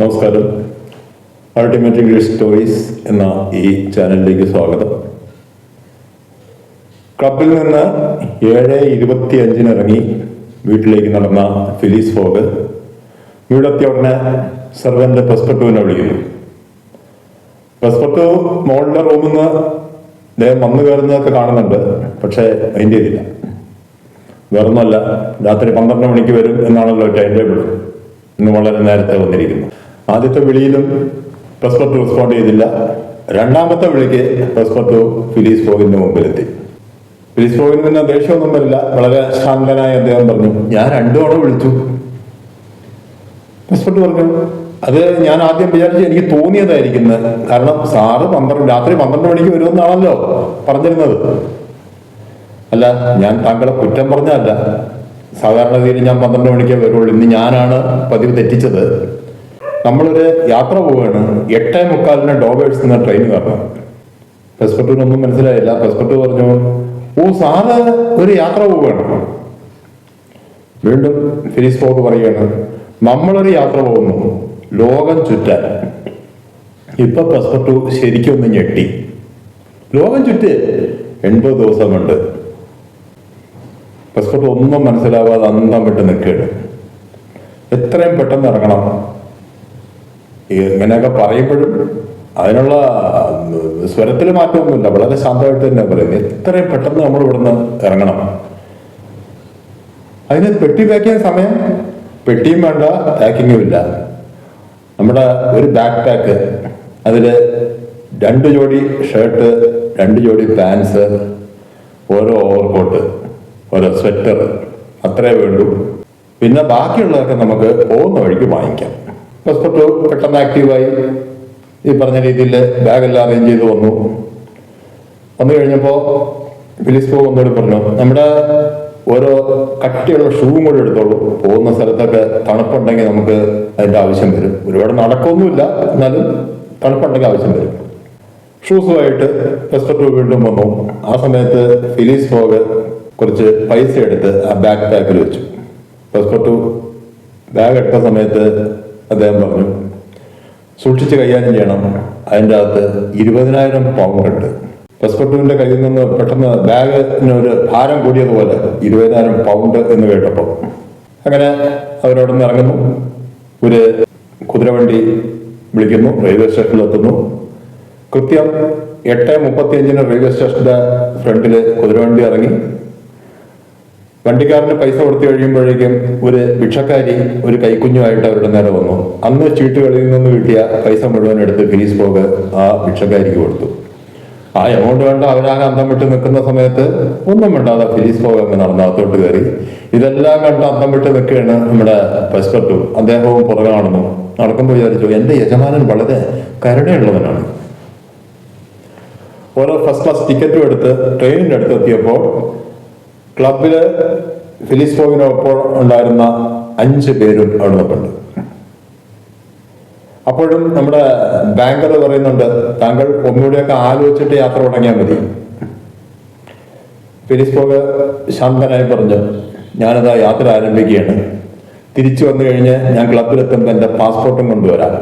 നമസ്കാരം. Ultimate English stories എന്ന ഈ ചാനലിലേക്ക് സ്വാഗതം. ക്ലബിൽ നിന്ന് ഏഴ് ഇരുപത്തി അഞ്ചിന് ഇറങ്ങി വീട്ടിലേക്ക് നടന്ന ഫിലിസ് ഫോഗ് വീടെത്തിയ ഉടനെ സർവന്റെ പെസ്പെട്ടുവിനെ വിളിക്കുന്നു. പെസ്പെട്ടു മോളിന്റെ റൂമിൽ നിന്ന് അദ്ദേഹം വന്നു കയറുന്നതൊക്കെ കാണുന്നുണ്ട് പക്ഷേ അതിന്റെ ഇതില്ല. വേറൊന്നുമല്ല രാത്രി പന്ത്രണ്ട് മണിക്ക് വരും എന്നാണല്ലോ ടൈം ടേബിൾ ഇന്ന് വളരെ നേരത്തെ വന്നിരിക്കുന്നു. ആദ്യത്തെ വിളിയിലും പ്രസ്പെക്ട് റെസ്പോണ്ട് ചെയ്തില്ല. രണ്ടാമത്തെ വിളിക്ക് പ്രസ്പെക്ട് ഫിലീസ് ഫോഗിന്റെ മുമ്പിലെത്തി. ഫിലീസ് ഫോഗിന് പിന്നെ ദേഷ്യമൊന്നും വരില്ല വളരെ ശാന്തനായി അദ്ദേഹം പറഞ്ഞു ഞാൻ രണ്ടു തവണ വിളിച്ചു. പ്രസ്പെക്ട് പറഞ്ഞു അത് ഞാൻ ആദ്യം വിചാരിച്ചു എനിക്ക് തോന്നിയതായിരിക്കുന്നത് കാരണം സാറ് പന്ത്രണ്ട് രാത്രി പന്ത്രണ്ട് മണിക്ക് വരുമെന്നാണല്ലോ പറഞ്ഞിരുന്നത്. അല്ല ഞാൻ താങ്കളെ കുറ്റം പറഞ്ഞല്ല സാധാരണഗതിയിൽ ഞാൻ പന്ത്രണ്ട് മണിക്കേ വരുള്ളൂ. ഇന്ന് ഞാനാണ് പതിവ് തെറ്റിച്ചത്. നമ്മളൊരു യാത്ര പോവുകയാണ്. എട്ടേ മുക്കാലിന് ഡോബേഴ്സ് എന്ന ട്രെയിൻ കാരണം പെസ്പെക്ടൂരിനൊന്നും മനസ്സിലായില്ല. പെസ്പെക്ടു പറഞ്ഞു ഓ സാറ് ഒരു യാത്ര പോവുകയാണ്. വീണ്ടും ഫിലിസ് ഫോർഡ് പറയുകയാണ് നമ്മളൊരു യാത്ര പോകുന്നു. ലോകം ചുറ്റാൻ. ഇപ്പൊ പെസ്പെക്ടു ശരിക്കും ഒന്ന് ഞെട്ടി. ലോകം ചുറ്റ് എൺപത് ദിവസം കൊണ്ട് പെസ്പെക്ടു ഒന്നും മനസ്സിലാവാതെ അന്തം വിട്ട് നിൽക്കുകയാണ്. എത്രയും പെട്ടെന്ന് ഇറങ്ങണം. ഇങ്ങനെയൊക്കെ പറയുമ്പോഴും അതിനുള്ള സ്വരത്തിൽ മാറ്റമൊന്നുമില്ല. വളരെ ശാന്തമായിട്ട് തന്നെ പറയുന്നത് എത്രയും പെട്ടെന്ന് നമ്മൾ ഇവിടുന്ന് ഇറങ്ങണം. അതിന് പെട്ടി പാക്ക് ചെയ്യാൻ സമയം? പെട്ടിയും വേണ്ട പാക്കിങ്ങും ഇല്ല. നമ്മുടെ ഒരു ബാക്ക് പാക്ക് അതിൽ രണ്ട് ജോഡി ഷർട്ട് രണ്ട് ജോഡി പാൻസ് ഓരോ ഓവർകോട്ട് ഓരോ സ്വെറ്റർ അത്രേ വേണ്ടു. പിന്നെ ബാക്കിയുള്ളതൊക്കെ നമുക്ക് പോകുന്ന വഴിക്ക് വാങ്ങിക്കാം. പാസ്പോർട്ട് പെട്ടെന്ന് ആക്റ്റീവായി. ഈ പറഞ്ഞ രീതിയിൽ ബാഗെല്ലാം അറേഞ്ച് ചെയ്ത് വന്നു. വന്നു കഴിഞ്ഞപ്പോൾ ഫിലിസ് പോ ഒന്നുകൂടി പറഞ്ഞു നമ്മുടെ ഓരോ കട്ടിയുള്ള ഷൂവും കൂടെ എടുത്തോളൂ. പോകുന്ന സ്ഥലത്തൊക്കെ തണുപ്പുണ്ടെങ്കിൽ നമുക്ക് അതിന്റെ ആവശ്യം വരും. ഒരുപാട് നടക്കൊന്നുമില്ല എന്നാലും തണുപ്പുണ്ടെങ്കിൽ ആവശ്യം വരും. ഷൂസുമായിട്ട് പെസ്പെക്ടു വീണ്ടും വന്നു. ആ സമയത്ത് ഫിലിസ് ഫോഗ് കുറച്ച് പൈസ എടുത്ത് ആ ബാക്ക് പാക്കിൽ വെച്ചു. പെസ്പെക്ടു ബാഗ് എടുത്ത സമയത്ത് അദ്ദേഹം പറഞ്ഞു സൂക്ഷിച്ച് കൈകാര്യം ചെയ്യണം. അതിന്റെ അകത്ത് ഇരുപതിനായിരം പൗണ്ടുണ്ട് ഉണ്ട് പെസ്പെക്ടുവിന്റെ കയ്യിൽ നിന്ന് പെട്ടെന്ന് ബാഗിന് ഒരു ഭാരം കൂടിയതുപോലെ ഇരുപതിനായിരം പൗണ്ട് എന്ന് കേട്ടപ്പോൾ അങ്ങനെ അവരവിടെ നിന്ന് ഇറങ്ങുന്നു. ഒരു കുതിരവണ്ടി വിളിക്കുന്നു റെയിൽവേ സ്റ്റേഷനിൽ എത്തുന്നു. കൃത്യം എട്ട് മുപ്പത്തിയഞ്ചിന് റെയിൽവേ സ്റ്റേഷന്റെ ഫ്രണ്ടിൽ കുതിരവണ്ടി ഇറങ്ങി. വണ്ടിക്കാരന് പൈസ കൊടുത്തു കഴിയുമ്പോഴേക്കും ഒരു ഭിക്ഷക്കാരി ഒരു കൈക്കുഞ്ഞുമായിട്ട് അവരുടെ നേരെ വന്നു. അന്ന് ചീട്ടുകളിൽ നിന്ന് കിട്ടിയ പൈസ മുഴുവൻ എടുത്ത് ഫീസ് പോക ആ ഭിക്ഷക്കാരിക്ക് കൊടുത്തു. ആ എമൗണ്ട് വേണ്ട അവരാകെ അന്തം വിട്ട് നിൽക്കുന്ന സമയത്ത് ഒന്നും വേണ്ടാതെ ഫിലീസ് പോകാൻ നടന്ന നടന്നകത്തോട്ട് കയറി. ഇതെല്ലാം കണ്ട് അന്തം വിട്ട് നിൽക്കുകയാണ് നമ്മുടെ പെസ്പെട്ടു അദ്ദേഹവും പുറകെ നടന്നു. നടക്കുമ്പോൾ വിചാരിച്ചു എന്റെ യജമാനൻ വളരെ കരുണയുള്ളവനാണ്. ഓരോ ഫസ്റ്റ് ക്ലാസ് ടിക്കറ്റും എടുത്ത് ട്രെയിനിന്റെ അടുത്ത് എത്തിയപ്പോൾ ക്ലബിൽ ഫിലിസ് പോവിനൊപ്പം ഉണ്ടായിരുന്ന അഞ്ച് പേരും അവിടെ അപ്പോഴും നമ്മുടെ ബാങ്കർ പറയുന്നുണ്ട് താങ്കൾ ഒന്നുകൂടെയൊക്കെ ആലോചിച്ചിട്ട് യാത്ര തുടങ്ങിയാൽ മതി. ഫിലിസ് ശാന്തനായി പറഞ്ഞു ഞാനതാ യാത്ര ആരംഭിക്കുകയാണ്. തിരിച്ചു വന്നു കഴിഞ്ഞ് ഞാൻ ക്ലബിലെത്തുമ്പോൾ എന്റെ പാസ്പോർട്ടും കൊണ്ടുവരാം.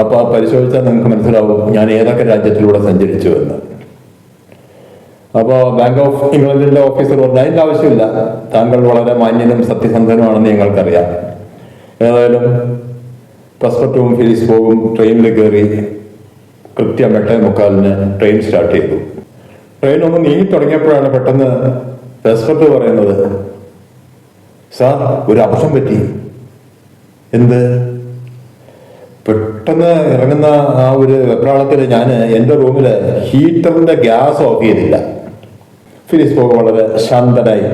അപ്പോൾ പരിശോധിച്ചാൽ നിങ്ങൾക്ക് മനസ്സിലാവും ഞാൻ ഏതൊക്കെ രാജ്യത്തിലൂടെ സഞ്ചരിച്ചു എന്ന്. അപ്പോൾ ബാങ്ക് ഓഫ് ഇംഗ്ലണ്ടിന്റെ ഓഫീസർ പറഞ്ഞു അതിന്റെ ആവശ്യമില്ല. താങ്കൾ വളരെ മാന്യനും സത്യസന്ധനുമാണെന്ന് ഞങ്ങൾക്കറിയാം. ഏതായാലും പ്രസ്പെക്ടവും ഫിലിസ് പോകും. ട്രെയിനിൽ കയറി കൃത്യം എട്ടേ മുക്കാലിന് ട്രെയിൻ സ്റ്റാർട്ട് ചെയ്തു. ട്രെയിൻ ഒന്ന് നീങ്ങി തുടങ്ങിയപ്പോഴാണ് പെട്ടെന്ന് പ്രസ്പെക്ട് പറയുന്നത് സാർ ഒരു അബദ്ധം പറ്റി. എന്ത്? പെട്ടെന്ന് ഇറങ്ങുന്ന ആ ഒരു വെപ്രാളത്തിൽ ഞാൻ എന്റെ റൂമിൽ ഹീറ്ററിന്റെ ഗ്യാസ് ഓഫ് ചെയ്തില്ല. ഫിലിസ് പോക വളരെ ശാന്തനായി.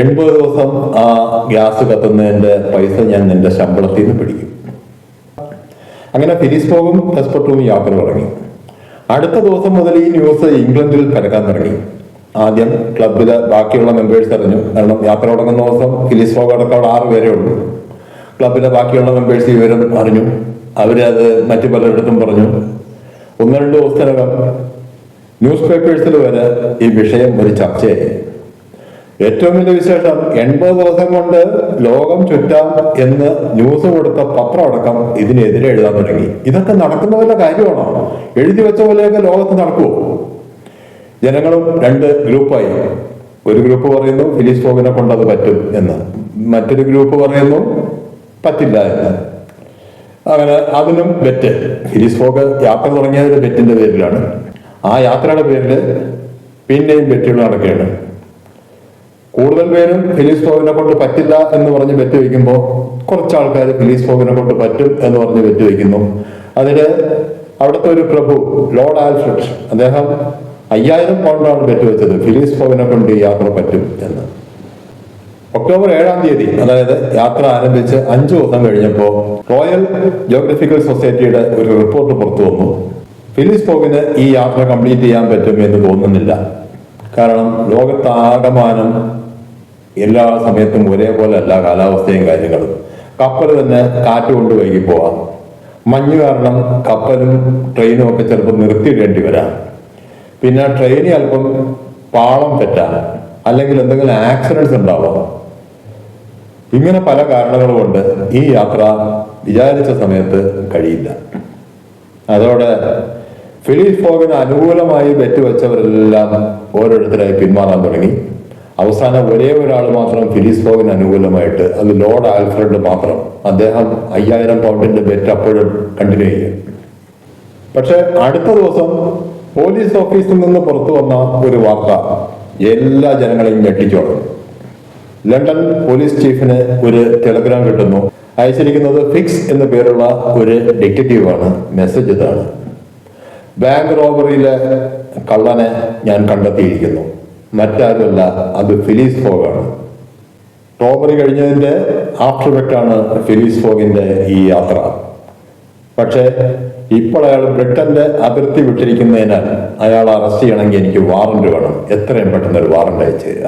എൺപത് ദിവസം ആ ഗ്യാസ് കത്തുന്നതിന്റെ പൈസ ഞാൻ നിന്റെ ശമ്പളത്തിൽ നിന്ന് പിടിക്കും. അങ്ങനെ ഫിലിസ് പോകും ഹെസ്പെട്ടും യാത്ര തുടങ്ങി അടുത്ത ദിവസം മുതൽ ഈ ന്യൂസ് ഇംഗ്ലണ്ടിൽ പരക്കാൻ തുടങ്ങി. ആദ്യം ക്ലബിലെ ബാക്കിയുള്ള മെമ്പേഴ്സ് അറിഞ്ഞു. കാരണം യാത്ര തുടങ്ങുന്ന ദിവസം ഫിലിസ് ഫോഗ് അടക്കം അവിടെ ആറ് പേരേ ഉള്ളൂ. ക്ലബിലെ ബാക്കിയുള്ള മെമ്പേഴ്സ് ഇവരും അറിഞ്ഞു. അവരത് മറ്റു പലരിടത്തും പറഞ്ഞു. ഒന്ന് രണ്ട് ദിവസത്തിനകം ന്യൂസ് പേപ്പേഴ്സിൽ വരെ ഈ വിഷയം ഒരു ചർച്ചയായി. ഏറ്റവും വലിയ വിശേഷം എൺപത് ദിവസം കൊണ്ട് ലോകം ചുറ്റാം എന്ന് ന്യൂസ് കൊടുത്ത പത്രം അടക്കം ഇതിനെതിരെ എഴുതാൻ തുടങ്ങി. ഇതൊക്കെ നടക്കുന്ന വല്ല കാര്യമാണോ? എഴുതി വെച്ച പോലെയൊക്കെ ലോകത്ത് നടക്കുമോ ജനങ്ങളും രണ്ട് ഗ്രൂപ്പായി. ഒരു ഗ്രൂപ്പ് പറയുന്നു ഫിലിസ് ഫോബിനെ കൊണ്ട് അത് പറ്റും എന്ന്. മറ്റൊരു ഗ്രൂപ്പ് പറയുന്നു പറ്റില്ല എന്ന്. അങ്ങനെ അതിനും ബെറ്റ്. ഫിലിസ് ഫോഗ് യാത്ര തുടങ്ങിയത് ബെറ്റിന്റെ പേരിലാണ്. ആ യാത്രയുടെ പേരിൽ പിന്നെയും ബെറ്റുകൾ നടക്കുകയാണ്. കൂടുതൽ പേരും ഫിലിസ് ഫോഗിനെ കൊണ്ട് പറ്റില്ല എന്ന് പറഞ്ഞ് ബെറ്റ് വയ്ക്കുമ്പോൾ കുറച്ച് ആൾക്കാർ ഫിലിസ് ഫോഗിനെ കൊണ്ട് പറ്റും എന്ന് പറഞ്ഞ് ബെറ്റ് വയ്ക്കുന്നു. അതിന് അവിടുത്തെ ഒരു പ്രഭു ലോർഡ് ആൽഫ്രഡ് അദ്ദേഹം അയ്യായിരം പൗണ്ടാണ് ബെറ്റ് വെച്ചത് ഫിലിസ് ഫോഗിനെ കൊണ്ട് യാത്ര പറ്റും എന്ന്. ഒക്ടോബർ ഏഴാം തീയതി അതായത് യാത്ര ആരംഭിച്ച് അഞ്ചു ദിവസം കഴിഞ്ഞപ്പോൾ റോയൽ ജോഗ്രഫിക്കൽ സൊസൈറ്റിയുടെ ഒരു റിപ്പോർട്ട് പുറത്തു വന്നു. ഫിലിസ് പോകിന് ഈ യാത്ര കംപ്ലീറ്റ് ചെയ്യാൻ പറ്റും എന്ന് തോന്നുന്നില്ല. കാരണം ലോകത്താകമാനം എല്ലാ സമയത്തും ഒരേപോലെ അല്ല കാലാവസ്ഥയും കാര്യങ്ങളും. കപ്പൽ തന്നെ കാറ്റ് കൊണ്ട് വൈകി പോവാം. മഞ്ഞ് കാരണം കപ്പലും ട്രെയിനും ഒക്കെ ചിലപ്പോൾ നിർത്തിയിടേണ്ടി വരാം. പിന്നെ ട്രെയിനിൽ അല്പം പാളം തെറ്റാം. അല്ലെങ്കിൽ എന്തെങ്കിലും ആക്സിഡൻസ് ഉണ്ടാവാം. ഇങ്ങനെ പല കാരണങ്ങൾ കൊണ്ട് ഈ യാത്ര വിചാരിച്ച സമയത്ത് കഴിയില്ല. അതോടെ ഫിലിസ് ഫോഗിന് അനുകൂലമായി ബെറ്റ് വെച്ചവരെല്ലാം ഓരോരുത്തരായി പിന്മാറാൻ തുടങ്ങി. അവസാനം ഒരേ ഒരാൾ മാത്രം ഫിലിസ് ഫോഗിന് അനുകൂലമായിട്ട് അത് ലോർഡ് ആൽഫ്രഡ് മാത്രം. അദ്ദേഹം അയ്യായിരം പൗണ്ടിന്റെ ബെറ്റ് അപ്പോഴും കണ്ടിന്യൂ ചെയ്യും പക്ഷെ അടുത്ത ദിവസം പോലീസ് ഓഫീസിൽ നിന്ന് പുറത്തു വന്ന ഒരു വാർത്ത എല്ലാ ജനങ്ങളെയും ഞെട്ടിച്ചോളും ലണ്ടൻ പോലീസ് ചീഫിന് ഒരു ടെലഗ്രാം കിട്ടുന്നു. അയച്ചിരിക്കുന്നത് ഫിക്സ് എന്ന പേരുള്ള ഒരു ഡിറ്റക്റ്റീവാണ് മെസ്സേജ് ഇതാണ്. ബാങ്ക് റോബറിയിലെ കള്ളനെ ഞാൻ കണ്ടെത്തിയിരിക്കുന്നു. മറ്റാരുമല്ല അത് ഫിലീസ് ഫോഗാണ്. റോബറി കഴിഞ്ഞതിന്റെ ആഫ്റ്റർ എഫക്റ്റാണ് ഫിലീസ് ഫോഗിന്റെ ഈ യാത്ര. പക്ഷേ ഇപ്പോൾ അയാൾ ബ്രിട്ടന്റെ അതിർത്തി വിട്ടിരിക്കുന്നതിനാൽ അയാൾ അറസ്റ്റ് ചെയ്യണമെങ്കിൽ എനിക്ക് വാറന്റ് വേണം. എത്രയും പെട്ടെന്ന് ഒരു വാറന്റ് അയച്ചു തരിക.